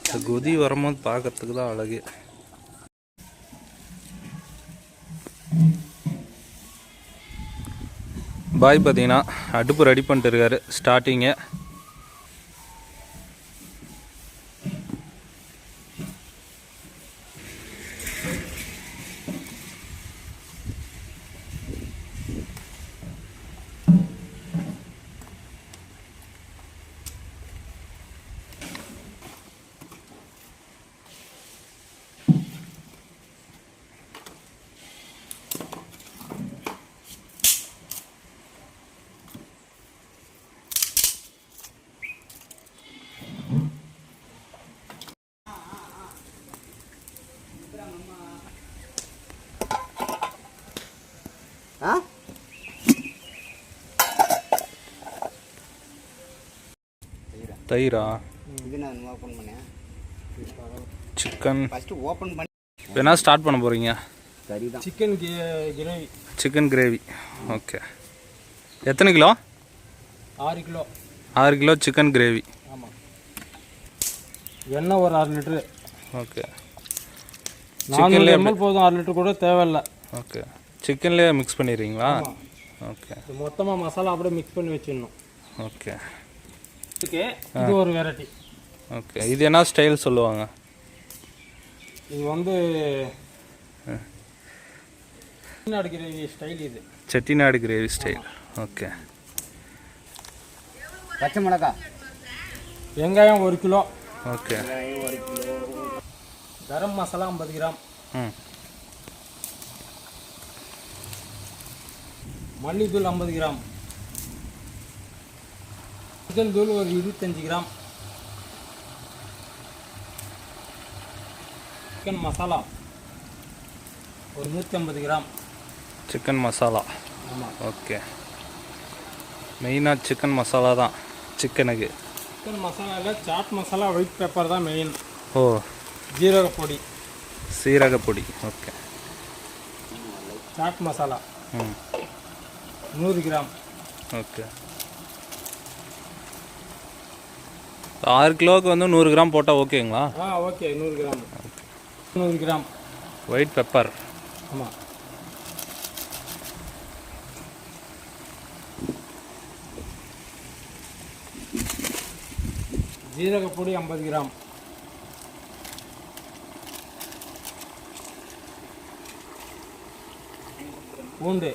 இந்த கொதி வரும்போது பார்க்கறதுக்கு தான் அழகு. பாய் பார்த்தீங்கன்னா அடுப்பு ரெடி பண்ணிட்டு இருக்காரு. ஸ்டார்டிங்கு தயிரா? இது நான் ஓப்பன் பண்ணேன் சிக்கன் ஃபஸ்ட்டு ஓப்பன் பண்ணி என்ன ஸ்டார்ட் பண்ண போகிறீங்க கறி தான் chicken gravy chicken gravy okay எத்தனை கிலோ? ஆறு கிலோ. ஆறு கிலோ சிக்கன் கிரேவி ஆமாம் எண்ணெய் ஒரு அரை லிட்ரு ஓகே நானூறு எம்எல் போதும் அரை லிட்டர் கூட தேவையில்ல. ஓகே சிக்கன்லேயே மிக்ஸ் பண்ணிடுறீங்களா? ஓகே மொத்தமாக மசாலா அப்படியே மிக்ஸ் பண்ணி வச்சிடணும். ஓகே இது ஒரு வெரைட்டி ஓகே. இது என்ன ஸ்டைல் சொல்லுவாங்க? இது வந்து தமிழ்நாடு கிரேவி ஸ்டைல் இது. Chettinad gravy style okay. பச்சை மிளகா. வெங்காயம் ஒரு கிலோ. ஓகே. கரம் மசாலா ஐம்பது கிராம். ம். மல்லித்தூள் ஐம்பது கிராம். சிக்கன் தூள் ஒரு இருபத்தஞ்சி கிராம். சிக்கன் மசாலா ஒரு நூற்றி ஐம்பது கிராம் சிக்கன் மசாலா ஆமாம் ஓகே மெயினாக சிக்கன் மசாலா தான். சிக்கனுக்கு சிக்கன் மசாலாவில் சாட் மசாலா ஒயிட் பெப்பர் தான் மெயின் ஓ. ஜீரக பொடி. சீரக பொடி. ஓகே சாட் மசாலா ம். நூறு கிராம். ஓகே ஆறு கிலோவுக்கு வந்து நூறு கிராம் போட்டால் ஓகேங்களா? ஆ ஓகே நூறு கிராம். நூறு கிராம். ஒயிட் பெப்பர் ஆமாம் ஜீரக பொடி ஐம்பது கிராம். பூண்டு.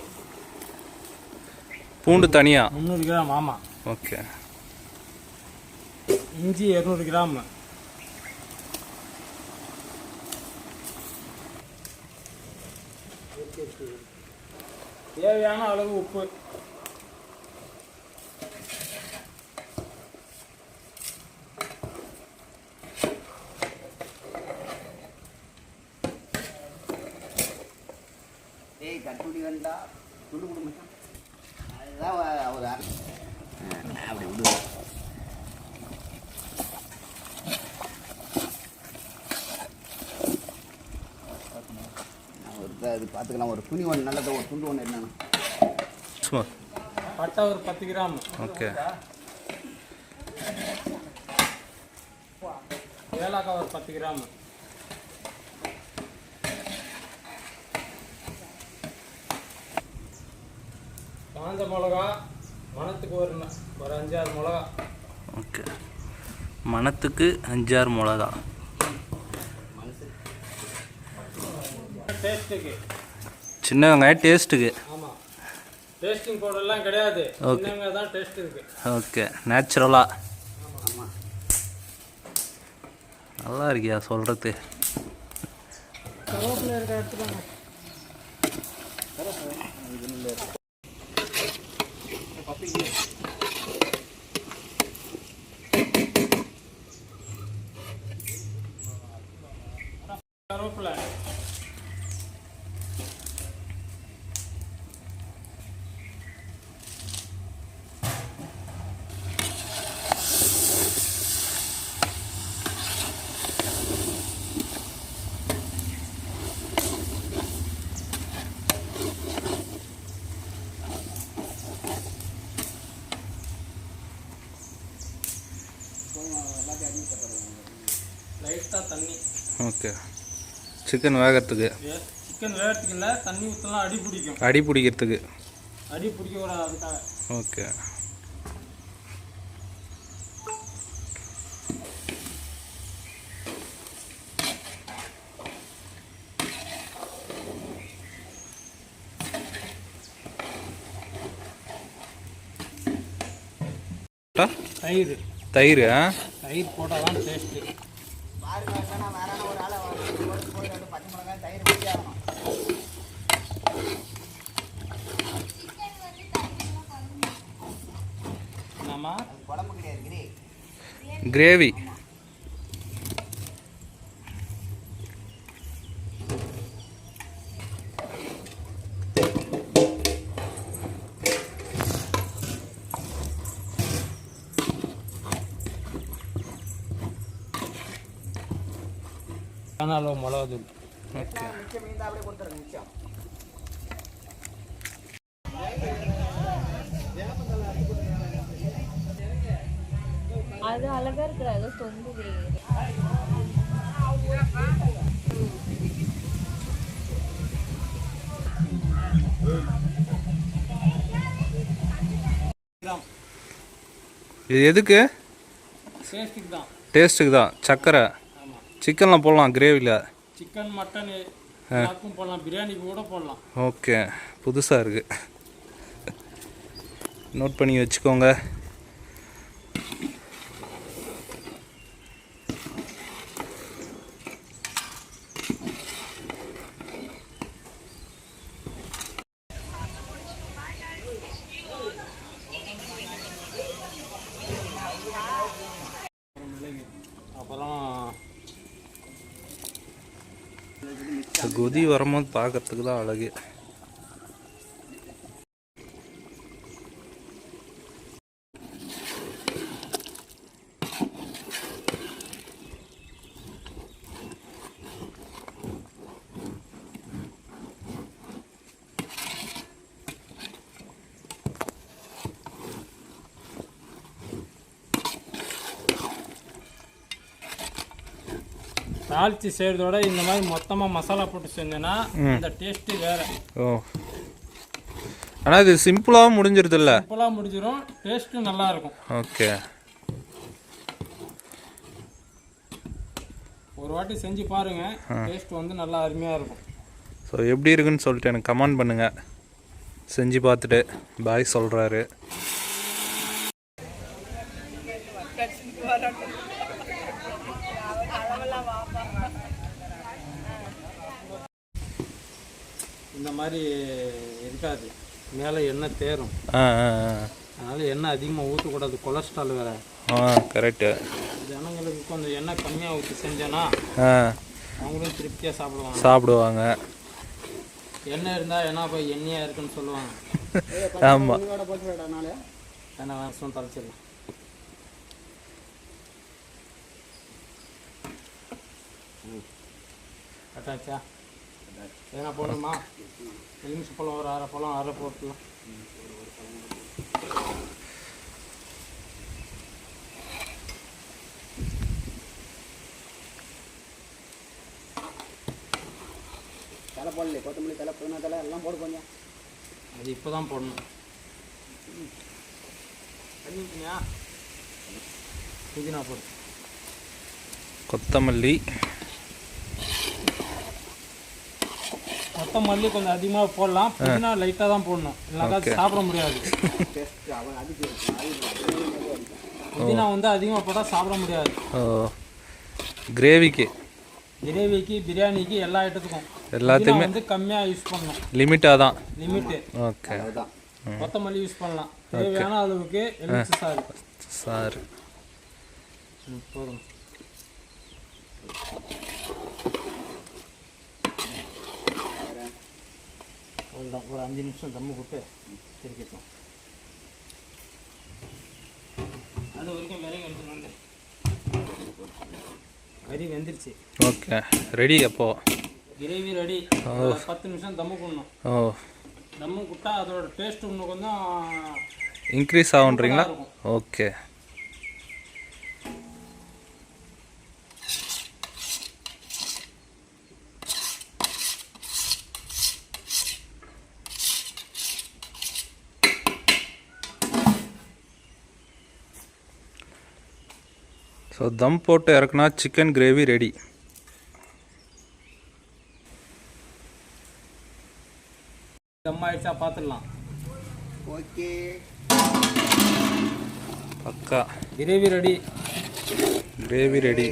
பூண்டு தனியாக முந்நூறு கிராம் ஆமாம் ஓகே. இஞ்சி இரநூறு கிராம் தேவையான அளவு உப்பு ஏய் கட்டுடி வந்தா துண்டு கொடு மச்சான் அதுதான் வ- அவர் அரை- ஆ, அப்படி விடு நான் ஒரு இதை- இது பார்த்துக்கலாம். ஒரு துணி ஒன்று நல்லது ஒரு துண்டு ஒன்று என்னன்னு. சும்மா. பட்டை ஒரு பத்து கிராம். ஓகே. ஏலக்காய் ஒரு பத்து கிராம். காஞ்ச மிளகா மணத்துக்கு ஒரு ஒரு அஞ்சாறு மிளகா. ஓகே. மணத்துக்கு அஞ்சாறு மிளகா. டேஸ்ட்டுக்கு சின்ன வெங்காயம் டேஸ்ட்டுக்கு. டேஸ்டிங் பவுடர்லாம் கிடையாது. சின்னவங்க தான் டேஸ்ட் இருக்கு. ஓகே நேச்சுரலாக நல்லா இருக்கியா சொல்கிறது கருவேப்பிலை ஓகே. சிக்கன் வேகறதுக்கு. சிக்கன் வேகத்துக்கு இல்லை தண்ணி ஊற்றலாம் அடி பிடிக்கும். அடி பிடிக்கிறதுக்கு. அடி பிடிக்க கூடாது அதுக்காக. ஓகே. தயிர். தயிர்? தயிர் போட்டால் தான் டேஸ்ட்டு வேற என்ன ஒரு ஆளை போட்டு பச்சை மிளகாய் தயிர் ஊற்றி ஆகணும். நம்ம அது குழம்பு கிடையாது கிரே. கிரேவி. ஆனால் மிளகாத்தூள். ஓகே. அது அழகா இருக்கிற அது தொங்குது. இது எதுக்கு? டேஸ்ட்டுக்கு தான். டேஸ்ட்டுக்கு தான். சர்க்கரை ஆமாம் சிக்கன்லாம் போடலாம் கிரேவியில் சிக்கன் மட்டன் எல்லாருக்கும் போடலாம். பிரியாணிக்கு கூட போடலாம். ஓகே. புதுசாக இருக்குது நோட் பண்ணி வச்சுக்கோங்க. அப்புறம் இந்த கொதி வரும்போது பார்க்கறதுக்கு தான் அழகு. தாளிச்சு செய்கிறதோட இந்த மாதிரி மொத்தமாக மசாலா போட்டு செஞ்சேன்னா இந்த டேஸ்ட்டு வேறு. ஓ. ஆனால் இது சிம்பிளாகவும் முடிஞ்சிருதுல்ல சிம்பிளாக முடிஞ்சிடும் டேஸ்ட்டும் நல்லா இருக்கும். ஓகே. ஒரு வாட்டி செஞ்சு பாருங்க. டேஸ்ட் வந்து நல்லா அருமையாக இருக்கும். ஸோ எப்படி இருக்குன்னு சொல்லிட்டு எனக்கு கமெண்ட் பண்ணுங்கள் செஞ்சு பார்த்துட்டு பாய் சொல்கிறாரு இந்த மாதிரி இருக்காது. மேலே எண்ணெய் தேரும். அதனால் எண்ணெய் அதிகமாக ஊற்றக்கூடாது கொலஸ்ட்ரால் வேறு. ஆ கரெக்டு ஜனங்களுக்கு கொஞ்சம் எண்ணெய் கம்மியாக ஊற்றி செஞ்சேன்னா அவங்களும் திருப்தியாக சாப்பிடுவாங்க. சாப்பிடுவாங்க. எண்ணெய் இருந்தால் என்ன போய் எண்ணெயாக இருக்குன்னு சொல்லுவாங்க. ஆமாம் எண்ணெய் வாசம் தலைச்சிடலாம் கட்டாச்சா எதனா போடணுமா? எலுமிச்சை பழம் ஒரு அரை பழம் அரை போட்டுலாம் தலை போடல கொத்தமல்லி தலை புதினா தலை எல்லாம் போடு கொஞ்சம். அது இப்போ தான் போடணும். பண்ணிக்கினியா புதினா போடு. கொத்தமல்லி. கொத்தமல்லி கொஞ்சம் அதிகமாக போடலாம். புதினா லைட்டாக தான் போடணும். இல்லைனாக்கா சாப்பிட முடியாது. புதினா வந்து அதிகமாக போட்டால் சாப்பிட முடியாது. ஓ. கிரேவிக்கு கிரேவிக்கு பிரியாணிக்கு எல்லா ஐட்டத்துக்கும் எல்லாத்தையுமே புதினா வந்து கம்மியாக யூஸ் பண்ணணும். லிமிட்டாக தான். Limit okay. கொத்தமல்லி யூஸ் பண்ணலாம். தேவையான அளவுக்கு சாறு. சார் போதும். அவ்வளோதான் ஒரு அஞ்சு நிமிஷம் தம்மு போட்டு திருப்பிட்டோம் அது வரைக்கும் விறகு எடுத்துட்டு வந்து கறி வெந்துருச்சு ஓகே ரெடி அப்போ கிரேவி ரெடி பத்து நிமிஷம் தம்மு போடணும் ஓ தம்மு விட்டா அதோட டேஸ்ட் இன்னும் கொஞ்சம் இன்க்ரீஸ் ஆகுன்றீங்களா ஓகே ஸோ தம் போட்டு இறக்குனா சிக்கன் கிரேவி ரெடி தம் ஆயிடுச்சா பார்த்துடலாம் ஓகே பக்கா. கிரேவி ரெடி கிரேவி ரெடி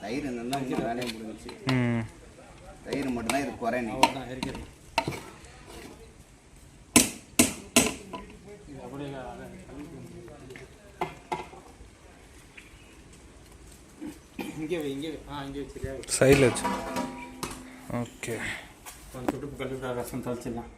தயிர் இருந்தால் வேலையை முடிஞ்சிச்சு. ம். தயிர் மட்டும்தான் இது குறை நீ அவ்வளோதான் இருக்கிறது இது அப்படியே இங்கே இங்கே ஆ இங்கே வச்சிருக்கா சைடில் வச்சு. ஓகே. கொஞ்சம் ரசம் தளிச்சிடலாம்.